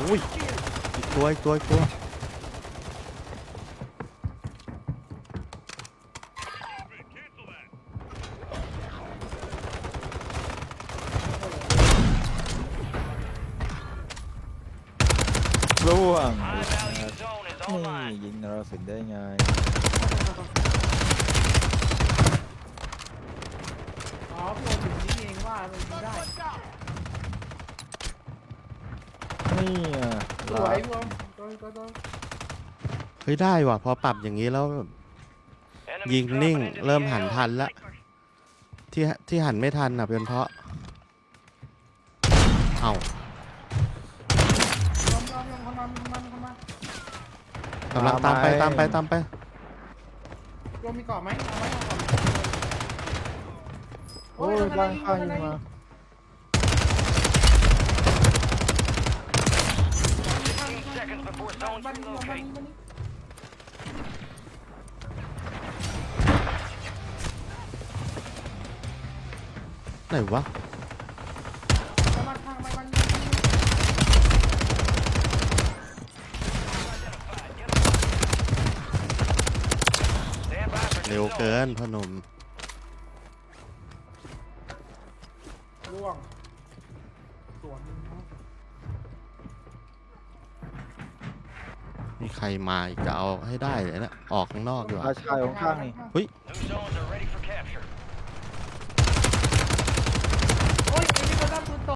อุ้ยอีกตัวอีกตัวอีกตัวร่วง High value zone is นี่ online. ยิงนรสิงห์ได้ไงอ๋อพี่โอถึงนี้เองว่ามันยิงได้ นี่อะสวยพี่โอตัวตัวตัวเฮ้ยได้ว่ะ พอปรับอย่างนี้แล้วแบบ Enemy ยิง dropping นิ่ง into the เริ่มหัน AO. ทันละที่ที่หันไม่ทันอะเป็นเพราะ เอ้ายอมยอมยอมคนมาคนมาคนมากำลังตามไปตามไปตามไปโยมมีเกาะไหมเอาไหมเอาเกาะโอ้ยร่างข้างยิงมา seconds before zone บ้านนี้บ้านนี้บ้าน relocate. นี้บ้านนี้ไหนวะบ้านข้างบ้านบ้านนี้ Stand by for เร็ว new zone. เกินพ่อหนุ่มร่วงสวน มีใครมาอีกจะเอาให้ได้เลยนะออกข้างนอกดีกว่า อาชายของข้างนี่ New zones